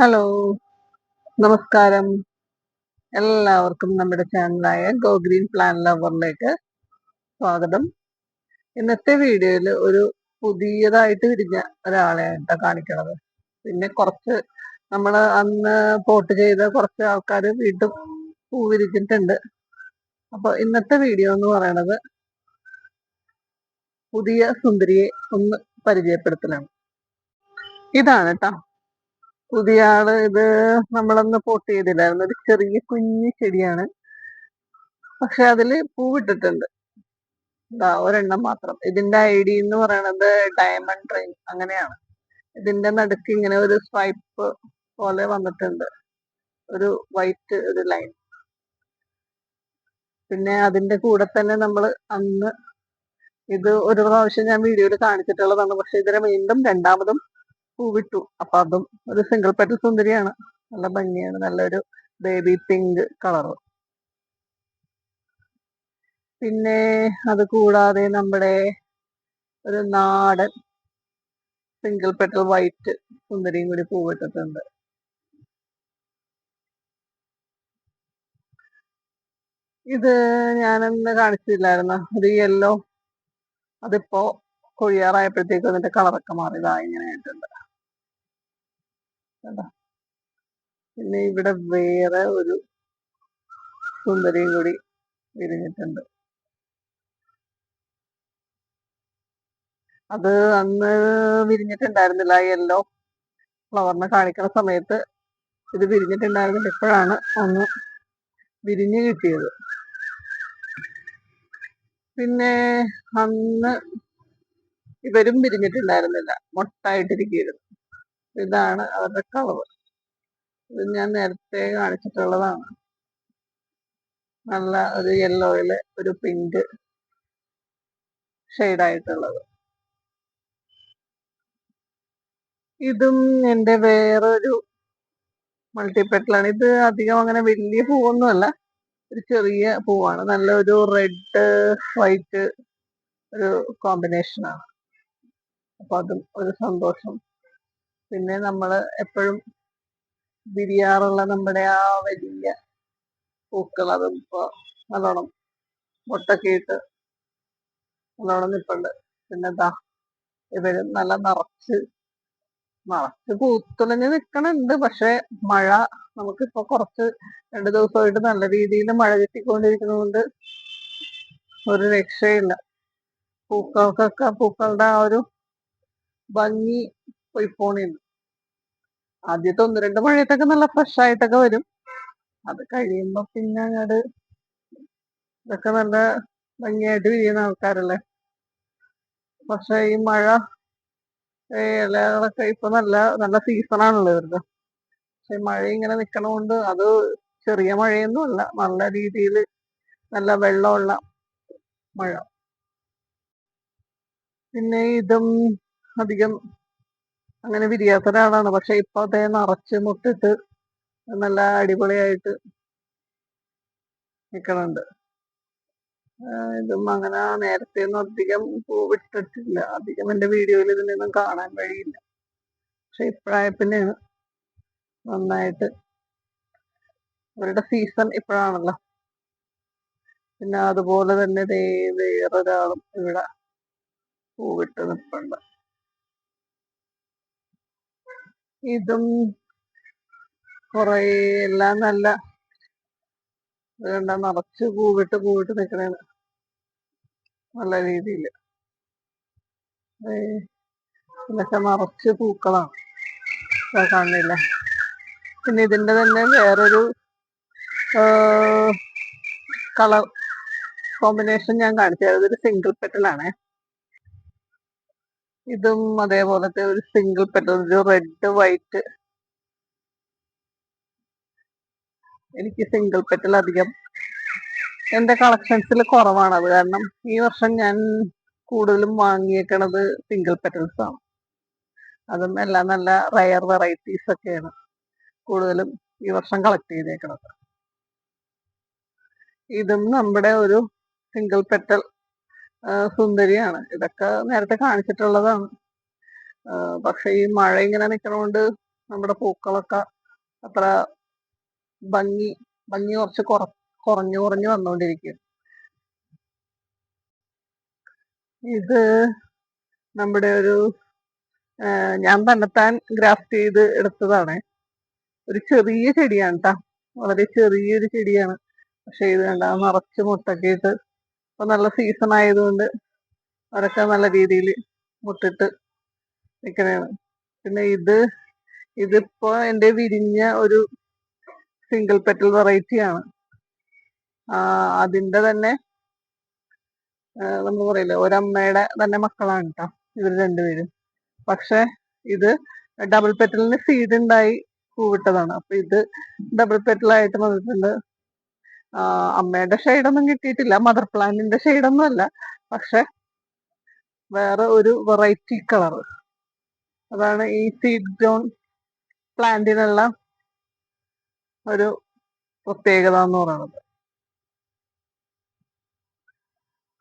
Hello നമസ്കാരം. എല്ലാവർക്കും നമ്മുടെ ചാനലായ ഗോ ഗ്രീൻ പ്ലാൻ ലവറിലേക്ക് സ്വാഗതം. ഇന്നത്തെ വീഡിയോയിൽ ഒരു പുതിയതായിട്ട് വിരിഞ്ഞ ഒരാളെയാണ് കാണിക്കണത്. പിന്നെ കുറച്ച് നമ്മൾ അന്ന് പോട്ട് ചെയ്ത കുറച്ച് ആൾക്കാർ വീണ്ടും പൂ വിരിച്ചിട്ടുണ്ട് അപ്പൊ ഇന്നത്തെ വീഡിയോ എന്ന് പറയണത് പുതിയ സുന്ദരിയെ ഒന്ന് പരിചയപ്പെടുത്തലാണ്. ഇതാണ് കേട്ടോ പുതിയ ആൾ ഇത് നമ്മളന്ന് പോട്ട് ചെയ്തില്ലായിരുന്നു. ഒരു ചെറിയ കുഞ്ഞു ചെടിയാണ്. പക്ഷെ അതിൽ പൂവിട്ടിട്ടുണ്ട്. ഇതാ ഒരെണ്ണം മാത്രം. ഇതിന്റെ ഐ ഡി എന്ന് പറയണത് ഡയമണ്ട് ട്രെയിൻ അങ്ങനെയാണ്. ഇതിന്റെ നടുക്ക് ഇങ്ങനെ ഒരു സ്വൈപ്പ് പോലെ വന്നിട്ടുണ്ട്. ഒരു വൈറ്റ് ഒരു ലൈൻ. പിന്നെ അതിന്റെ കൂടെ തന്നെ നമ്മൾ അന്ന് ഇത് ഒരു പ്രാവശ്യം ഞാൻ വീഡിയോയിൽ കാണിച്ചിട്ടുള്ളതാണ്. പക്ഷെ ഇതിനെ വീണ്ടും രണ്ടാമതും പൂവിട്ടു. അപ്പൊ അതും ഒരു സിംഗിൾ പെറ്റൽ സുന്ദരിയാണ്. നല്ല ഭംഗിയാണ്. നല്ലൊരു ബേബി പിങ്ക് കളറ് പിന്നെ അത് കൂടാതെ നമ്മുടെ ഒരു നാടൻ സിംഗിൾ പെറ്റൽ വൈറ്റ് സുന്ദരിയും കൂടി പൂവിട്ടിട്ടുണ്ട്. ഇത് ഞാനന്ന് കാണിച്ചില്ലായിരുന്നു. ഒരു യെല്ലോ അതിപ്പോ കൊഴിയാറായപ്പോഴത്തേക്കും അതിന്റെ കളറൊക്കെ മാറി. ഇതാ ഇങ്ങനെ ആയിട്ടുണ്ട്. പിന്നെ ഇവിടെ വേറെ ഒരു സുന്ദരിയും കൂടി വിരിഞ്ഞിട്ടുണ്ട്. അത് അന്ന് വിരിഞ്ഞിട്ടുണ്ടായിരുന്നില്ല. യെല്ലോ ഫ്ലവറിനെ കാണിക്കുന്ന സമയത്ത് ഇത് വിരിഞ്ഞിട്ടുണ്ടായിരുന്നില്ല. ഇപ്പോഴാണ് ഒന്ന് വിരിഞ്ഞ് കിട്ടിയത്. പിന്നെ അന്ന് ഇവരും വിരിഞ്ഞിട്ടുണ്ടായിരുന്നില്ല. മൊട്ടായിട്ടിരിക്കുന്നു ഇതാണ് അവരുടെ കളർ ഇത് ഞാൻ നേരത്തെ കാണിച്ചിട്ടുള്ളതാണ്. നല്ല ഒരു യെല്ലോയിൽ ഒരു പിങ്ക് ഷെയ്ഡായിട്ടുള്ളത് ഇതും എന്റെ വേറൊരു മൾട്ടിപ്പെറ്റലാണ് ഇത് അധികം അങ്ങനെ വലിയ പൂവൊന്നുമല്ല. ഒരു ചെറിയ പൂവാണ്. നല്ല ഒരു റെഡ് വൈറ്റ് ഒരു കോമ്പിനേഷനാണ് അപ്പൊ അതും ഒരു സന്തോഷം. പിന്നെ നമ്മൾ എപ്പോഴും വിരിയാറുള്ള നമ്മുടെ ആ വലിയ പൂക്കൾ അതും നല്ലോണം മുട്ടൊക്കെ ഇട്ട് നല്ലോണം നിപ്പുണ്ട്. പിന്നെ ദാ ഇവർ നല്ല നിറച്ച് നിറച്ച് പൂത്തുലഞ്ഞ് നിക്കണുണ്ട്. പക്ഷെ മഴ നമുക്കിപ്പോ കുറച്ച് രണ്ടു ദിവസമായിട്ട് നല്ല രീതിയിൽ മഴ കിട്ടിക്കൊണ്ടിരിക്കുന്നതുകൊണ്ട് ഒരു രക്ഷയില്ല. പൂക്കൾക്കൊക്കെ പൂക്കളുടെ ആ ഒരു ഭംഗി പോയിപ്പോണിന്ന് ആദ്യത്തെ ഒന്ന് രണ്ട് മഴയത്തൊക്കെ നല്ല ഫ്രഷ് ആയിട്ടൊക്കെ വരും. അത് കഴിയുമ്പോ പിന്നെ അങ്ങോട്ട് ഇതൊക്കെ നല്ല ഭംഗിയായിട്ട് വിരിയുന്ന ആൾക്കാരല്ലേ. പക്ഷെ ഈ മഴ ഇലകളൊക്കെ ഇപ്പൊ നല്ല നല്ല സീസണാണല്ലോ ഇവരുടെ. പക്ഷെ മഴ ഇങ്ങനെ നിക്കണോണ്ട് അത് ചെറിയ മഴയൊന്നും അല്ല. നല്ല രീതിയിൽ നല്ല വെള്ളമുള്ള മഴ. പിന്നെ ഇതും അധികം അങ്ങനെ വിരിയാത്ത ഒരാളാണ് പക്ഷെ ഇപ്പൊ അതേ നിറച്ച് മുട്ടിട്ട് നല്ല അടിപൊളിയായിട്ട് നിക്കണുണ്ട്. ഇതും അങ്ങനെ നേരത്തെ ഒന്നും അധികം പൂവിട്ടിട്ടില്ല അധികം എന്റെ വീഡിയോയിൽ ഇതിനൊന്നും കാണാൻ കഴിയില്ല. പക്ഷെ ഇപ്പോഴായ പിന്നെ നന്നായിട്ട്. അവരുടെ സീസൺ ഇപ്പോഴാണല്ലോ. പിന്നെ അതുപോലെ തന്നെ ദേ വേറൊരാളും ഇവിടെ പൂവിട്ട് നിൽപ്പുണ്ട് ഇതും കൊറേ എല്ലാം നല്ല വേണ്ട നിറച്ച് പൂവിട്ട് പൂവിട്ട് നിൽക്കണേണ് നല്ല രീതിയിൽ ഇതൊക്കെ നിറച്ച് പൂക്കളാണ്. കാണുന്നില്ല? പിന്നെ ഇതിന്റെ തന്നെ വേറൊരു കളർ കോമ്പിനേഷൻ ഞാൻ കാണിച്ചു ഇതൊരു സിംഗിൾ പെറ്റലാണ്. ഇതും അതേപോലത്തെ ഒരു സിംഗിൾ പെറ്റൽ റെഡ് വൈറ്റ് എനിക്ക് സിംഗിൾ പെറ്റൽ അധികം. എന്റെ കളക്ഷൻസിൽ കുറവാണ്. അത് കാരണം ഈ വർഷം ഞാൻ കൂടുതലും വാങ്ങിയേക്കണത് സിംഗിൾ പെറ്റൽസ് ആണ്. അതും എല്ലാം നല്ല റയർ വെറൈറ്റീസ് ഒക്കെയാണ് കൂടുതലും ഈ വർഷം കളക്ട് ചെയ്തേക്കണത്. ഇതും നമ്മുടെ ഒരു സിംഗിൾ പെറ്റൽ സുന്ദരിയാണ്. ഇതൊക്കെ നേരത്തെ കാണിച്ചിട്ടുള്ളതാണ്. പക്ഷെ ഈ മഴ ഇങ്ങനെ നിൽക്കണോണ്ട് നമ്മുടെ പൂക്കളൊക്കെ അത്ര ഭംഗി ഭംഗി കുറച്ച് കുറ കുറഞ്ഞു കുറഞ്ഞു വന്നുകൊണ്ടിരിക്കും ഇത് നമ്മുടെ ഒരു ഞാൻ തന്നെത്താൻ ഗ്രാഫ്റ്റ് ചെയ്ത് എടുത്തതാണ്. ഒരു ചെറിയ ചെടിയാണ് കേട്ടോ വളരെ ചെറിയൊരു ചെടിയാണ്. പക്ഷെ ഇത് കണ്ട നിറച്ച് മുട്ടൊക്കെ ഇട്ട് ഇപ്പൊ നല്ല സീസൺ ആയതുകൊണ്ട് അവരൊക്കെ നല്ല രീതിയിൽ മുട്ടിട്ട് നിൽക്കണേണ്. പിന്നെ ഇത് ഇതിപ്പോ എന്റെ വിരിഞ്ഞ ഒരു സിംഗിൾ പെറ്റൽ വെറൈറ്റി ആണ്. ആ, അതിന്റെ തന്നെ നമ്മൾ പറയില്ലേ ഒരമ്മയുടെ തന്നെ മക്കളാണ് കേട്ടോ ഇവർ രണ്ടുപേരും. പക്ഷെ ഇത് ഡബിൾ പെറ്റലിന് സീഡ് ഉണ്ടായി പൂവിട്ടതാണ്. അപ്പൊ ഇത് ഡബിൾ പെറ്റലായിട്ട് വന്നിട്ടുണ്ട്. അമ്മയുടെ ഷെയ്ഡൊന്നും കിട്ടിയിട്ടില്ല. മദർ പ്ലാന്റിന്റെ ഷെയ്ഡൊന്നും അല്ല. പക്ഷെ വേറെ ഒരു വെറൈറ്റി കളർ അതാണ് ഈ സീഡ് ഗ്രോൺ പ്ലാന്റിനുള്ള ഒരു പ്രത്യേകത എന്ന് പറയുന്നത്.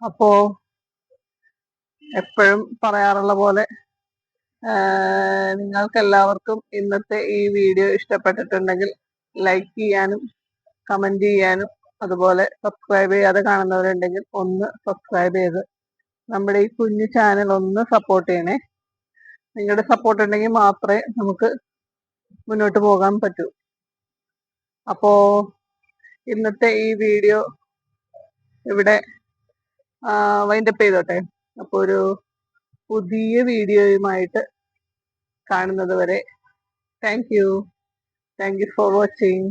അപ്പോ എപ്പോഴും പറയാറുള്ള പോലെ നിങ്ങൾക്ക് എല്ലാവർക്കും ഇന്നത്തെ ഈ വീഡിയോ ഇഷ്ടപ്പെട്ടിട്ടുണ്ടെങ്കിൽ ലൈക്ക് ചെയ്യാനും കമന്റ് ചെയ്യാനും അതുപോലെ സബ്സ്ക്രൈബ് ചെയ്യാതെ കാണുന്നവരുണ്ടെങ്കിൽ ഒന്ന് സബ്സ്ക്രൈബ് ചെയ്ത് നമ്മുടെ ഈ കുഞ്ഞു ചാനൽ ഒന്ന് സപ്പോർട്ട് ചെയ്യണേ. നിങ്ങളുടെ സപ്പോർട്ട് ഉണ്ടെങ്കിൽ മാത്രമേ നമുക്ക് മുന്നോട്ട് പോകാൻ പറ്റൂ. അപ്പോ ഇന്നത്തെ ഈ വീഡിയോ ഇവിടെ വൈൻഡപ്പ് ചെയ്തോട്ടെ. അപ്പോൾ ഒരു പുതിയ വീഡിയോയുമായിട്ട് കാണുന്നത് വരെ thank you thank you for watching